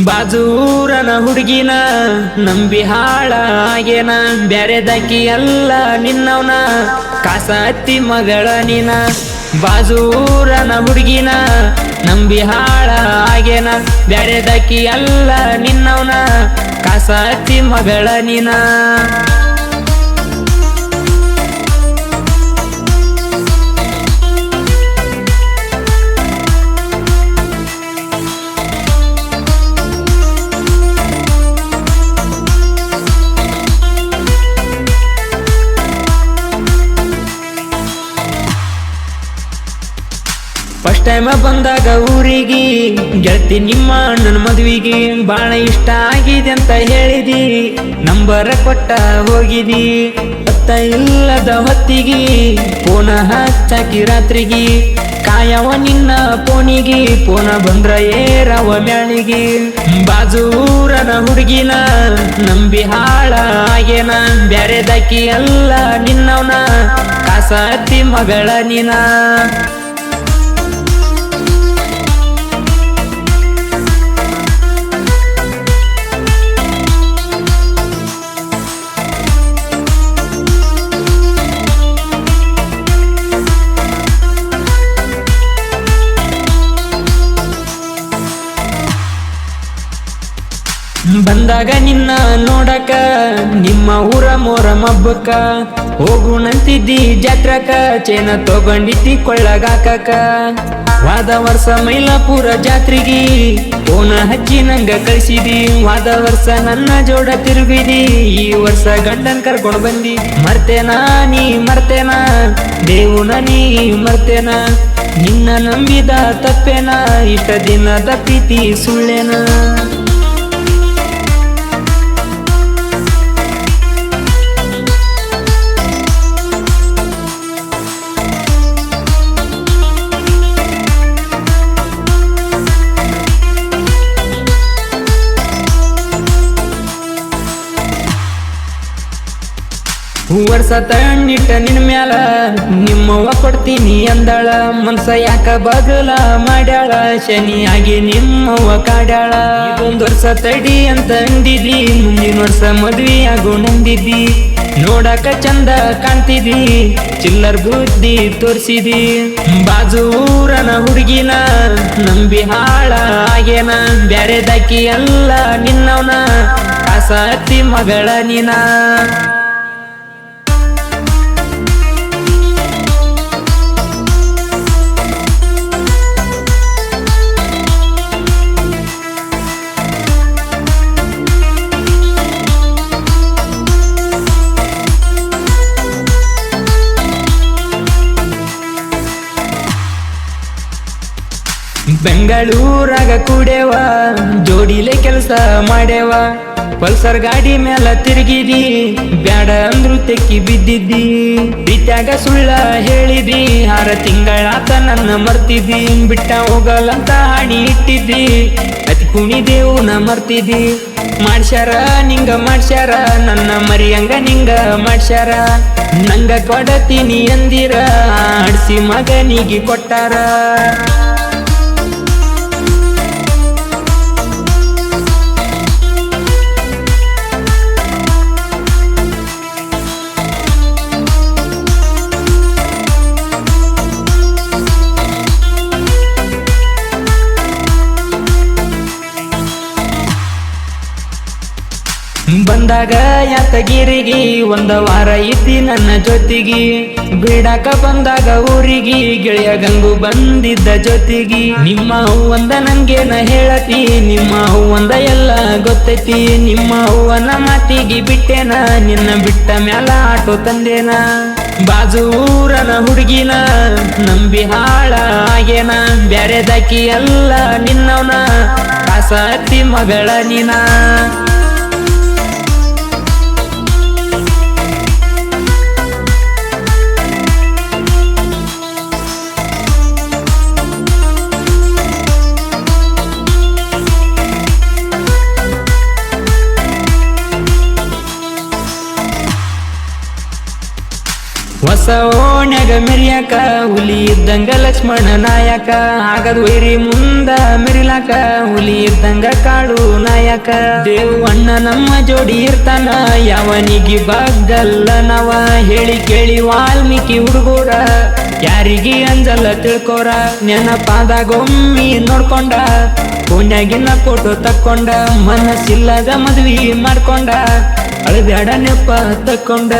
ಬಾಜೂರನ ಹುಡುಗಿನ ನಂಬಿ ಹಾಳ ಆಗೇನ ಬ್ಯಾರೆದಕ್ಕಿ ಅಲ್ಲ ನಿನ್ನವನ ಕಾಸ ಹತ್ತಿ ಮಗಳ ನಿನ. ಬಾಜೂರನ ಹುಡುಗಿನ ನಂಬಿ ಹಾಳ ಆಗೇನ ಬ್ಯಾರೆದಕ್ಕಿ ಅಲ್ಲ ನಿನ್ನವನ ಕಾಸ ಹತ್ತಿ ಮಗಳ ನೀನ. ಫಸ್ಟ್ ಟೈಮ್ ಬಂದಾಗ ಊರಿಗೆ, ಗೆಳತಿ ನಿಮ್ಮ ಅಣ್ಣನ ಮದುವಿಗೆ ಬಾಳ ಇಷ್ಟ ಆಗಿದೆ ಅಂತ ಹೇಳಿದಿ. ನಂಬರ ಕೊಟ್ಟ ಹೋಗಿದಿ. ಅತ್ತ ಇಲ್ಲದ ಹೊತ್ತಿಗೆ ಪೋನ ಹಚ್ಚಾಕಿ ರಾತ್ರಿಗೆ. ಕಾಯವ ನಿನ್ನ ಪೋನಿಗೆ ಪೋನ ಬಂದ್ರ ಏರವ ಮ್ಯಾಳಿಗೆ. ಊರನ ಹುಡುಗಿನ ನಂಬಿ ಹಾಳ ಆಗೇನ ಬ್ಯಾರೆದಕ್ಕಿ ಅಲ್ಲ ನಿನ್ನವನ ಕಾಸ ಹತ್ತಿ ಮಗಳ ನೀನ. ಬಂದಾಗ ನಿನ್ನ ನೋಡಕ, ನಿಮ್ಮ ಊರ ಮೋರ ಮಬ್ಬಕ್ಕ. ಹೋಗುಣಂತಿದ್ದಿ ಜಾತ್ರಕ, ಚೇನ ತಗೊಂಡಿದ್ದಿ ಕೊಳ್ಳಗಾಕಕ ವಾದ ವರ್ಷ ಮೈಲಾಪುರ ಜಾತ್ರೆಗಿ ಓನ ಹಚ್ಚಿ ನಂಗ ಕಳಿಸಿದಿ. ವಾದ ವರ್ಷ ನನ್ನ ಜೋಡ ತಿರುಗಿದಿ, ಈ ವರ್ಷ ಗಂಡನ್ ಕರ್ಕೊಂಡು ಬಂದಿ. ಮರ್ತೇನಾ ನೀ ಮರ್ತೇನಾ, ದೇವುನ ನೀ ಮರ್ತೇನಾ. ನಿನ್ನ ನಂಬಿದ ತಪ್ಪೇನಾ ಇಷ್ಟ ದಿನದ ಪ್ರೀತಿ ಸುಳ್ಳೇನ. ವರ್ಷ ತಣ್ಣಿಟ್ಟ ನಿನ್ ಮ್ಯಾಲ, ನಿಮ್ಮವ್ವ ಕೊಡ್ತೀನಿ ಅಂದಾಳ. ಮನ್ಸ ಯಾಕ ಬಗಲ ಮಾಡ್ಯಾಳ, ಶನಿಯಾಗಿ ನಿಮ್ಮವ್ವ ಕಾಡ್ಯಾಳ. ಒಂದ್ ವರ್ಷ ತಡಿ ಅಂತ ಅಂದಿದಿ ಮುಂದಿನ ವರ್ಷ ಮದ್ವಿ ಆಗೋ ನಂದಿದ್ದಿ. ನೋಡಕ ಚಂದ ಕಾಣ್ತಿದಿ ಚಿಲ್ಲರ್ ಬುದ್ಧಿ ತೋರಿಸಿದಿ ಬಾಜು ಊರನ ಹುಡುಗಿನ ನಂಬಿ ಹಾಳ ಆಗೇನ ಬ್ಯಾರೆದಾಕಿ ಅಲ್ಲ ನಿನ್ನವನ, ಆಸಕ್ತಿ ಮಗಳ ನೀನ. ಬೆಂಗಳೂರಾಗ ಕೂಡೇವ, ಜೋಡಿಲೆ ಕೆಲಸ ಮಾಡ್ಯವ. ಪಲ್ಸರ್ ಗಾಡಿ ಮೇಲ ತಿರುಗಿದಿ, ಬ್ಯಾಡ ಅಂದ್ರು ತೆಕ್ಕಿ ಬಿದ್ದಿದ್ದಿ. ಪ್ರೀತ್ಯಾಗ ಸುಳ್ಳ ಹೇಳಿದಿ ಆರ ತಿಂಗಳಾತ ನನ್ನ ಮರ್ತಿದ್ದಿ. ಬಿಟ್ಟ ಹೋಗಲಂತ ಹಾಡಿ ಇಟ್ಟಿದ್ದಿ, ಅತಿ ಕುಣಿದೇವು ನ ಮರ್ತಿದ್ದಿ. ಮಾಡ್ಸ್ಯಾರ ನಿಂಗ ಮಾಡ್ಸ್ಯಾರ, ನನ್ನ ಮರಿಯಂಗ ನಿಂಗ ಮಾಡ್ಸ್ಯಾರ. ನಂಗ ಕೊಡತೀನಿ ಅಂದಿರ, ಆಡ್ಸಿ ಮಗನಿಗೆ ಕೊಟ್ಟಾರ. ಬಂದಾಗ ಯಾತಗಿರಿಗೆ, ಒಂದ ವಾರ ಇದ್ದಿ ನನ್ನ ಜೊತೆಗಿ. ಬಿಡಾಕ ಬಂದಾಗ ಊರಿಗೆ, ಗೆಳೆಯ ಗಂಗು ಬಂದಿದ್ದ ಜೊತೆಗಿ. ನಿಮ್ಮ ಹೂವಂದ ನಂಗೇನ ಹೇಳತಿ, ನಿಮ್ಮ ಹೂವಂದ ಎಲ್ಲ ಗೊತ್ತೈತಿ. ನಿಮ್ಮ ಹೂವನ ಮಾತಿಗೆ ಬಿಟ್ಟೇನ, ನಿನ್ನ ಬಿಟ್ಟ ಮ್ಯಾಲ ಆಟೋ ತಂದೇನ. ಬಾಜು ಊರನ ಹುಡುಗಿನ, ನಂಬಿ ಹಾಳ ಆಗೇನ ಬ್ಯಾರೆದಾಕಿ ಎಲ್ಲ ನಿನ್ನವನ ಕಾಸ ಹತ್ತಿ ಮಗಳ ನೀನ. ಹೊಸ ಓಣ್ಯಾಗ ಮಿರಿಯಾಕ, ಹುಲಿ ಇದ್ದಂಗ ಲಕ್ಷ್ಮಣ ನಾಯಕ, ಆಗದ ವೈರಿ ಮುಂದ ಮೆರಿಲಾಕ, ಹುಲಿ ಇದ್ದಂಗ ಕಾಡು ನಾಯಕ. ದೇವು ಅಣ್ಣ ನಮ್ಮ ಜೋಡಿ ಇರ್ತಾನ, ಯಾವನಿಗೆ ಬಗ್ಗಲ್ಲ ನವ ಹೇಳಿ ಕೇಳಿ ವಾಲ್ಮೀಕಿ ಹುಡುಗೂರ. ಯಾರಿಗಿ ಅಂಜಲ್ಲ ತಿಳ್ಕೋರ, ನೆನಪಾದಾಗೊಮ್ಮಿ ನೋಡ್ಕೊಂಡ. ಫೋನ್ಯಾಗಿನ ಫೋಟೋ ತಕ್ಕೊಂಡ, ಮನಸ್ಸಿಲ್ಲದ ಮದ್ವಿ ಮಾಡ್ಕೊಂಡ. ಅಳಬ್ಯಾಡ ನೆಪ ತಕ್ಕೊಂಡ.